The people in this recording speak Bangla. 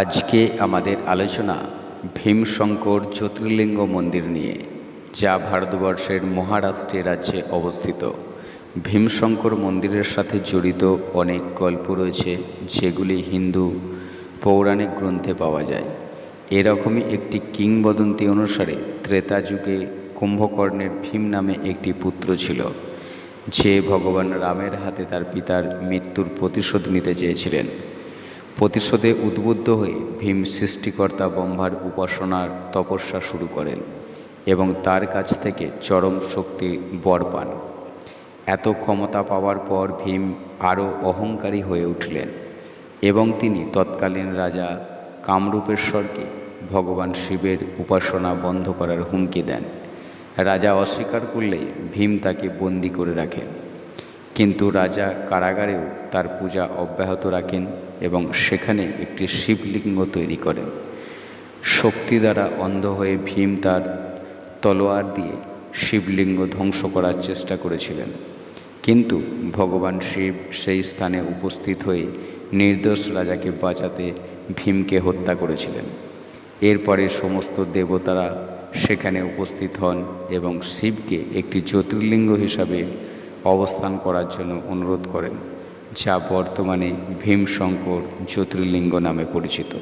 আজকে আমাদের আলোচনা ভীমশঙ্কর জ্যোতির্লিঙ্গ মন্দির নিয়ে, যা ভারতবর্ষের মহারাষ্ট্রে রাজ্যে অবস্থিত। ভীমশঙ্কর মন্দিরের সাথে জড়িত অনেক গল্প রয়েছে, যেগুলি হিন্দু পৌরাণিক গ্রন্থে পাওয়া যায়। এরকমই একটি কিংবদন্তি অনুসারে ত্রেতা যুগে কুম্ভকর্ণের ভীম নামে একটি পুত্র ছিল, যে ভগবান রামের হাতে তার পিতার মৃত্যুর প্রতিশোধ নিতে চেয়েছিলেন। প্রতিশোধে উদ্বুদ্ধ হয়ে ভীম সৃষ্টিকর্তা ব্রহ্মার উপাসনার তপস্যা শুরু করেন এবং তার কাছ থেকে চরম শক্তি বর পান। এত ক্ষমতা পাওয়ার পর ভীম আরও অহংকারী হয়ে উঠলেন এবং তিনি তৎকালীন রাজা কামরূপেশ্বরকে ভগবান শিবের উপাসনা বন্ধ করার হুমকি দেন। রাজা অস্বীকার করলে ভীম তাকে বন্দি করে রাখেন। কিন্তু রাজা কারাগারেও তার পূজা অব্যাহত রাখেন এবং সেখানে একটি শিবলিঙ্গ তৈরি করেন। শক্তি দ্বারা অন্ধ হয়ে ভীম তার তলোয়ার দিয়ে শিবলিঙ্গ ধ্বংস করার চেষ্টা করেছিলেন। কিন্তু ভগবান শিব সেই স্থানে উপস্থিত হয়ে নির্দোষ রাজাকে বাঁচাতে ভীমকে হত্যা করেছিলেন। এরপরে সমস্ত দেবতারা সেখানে উপস্থিত হন এবং শিবকে একটি জ্যোতির্লিঙ্গ হিসাবে অবস্থান করার জন্য অনুরোধ করেন যা বর্তমানে ভীমশঙ্কর জ্যোতির্লিঙ্গ নামে পরিচিত।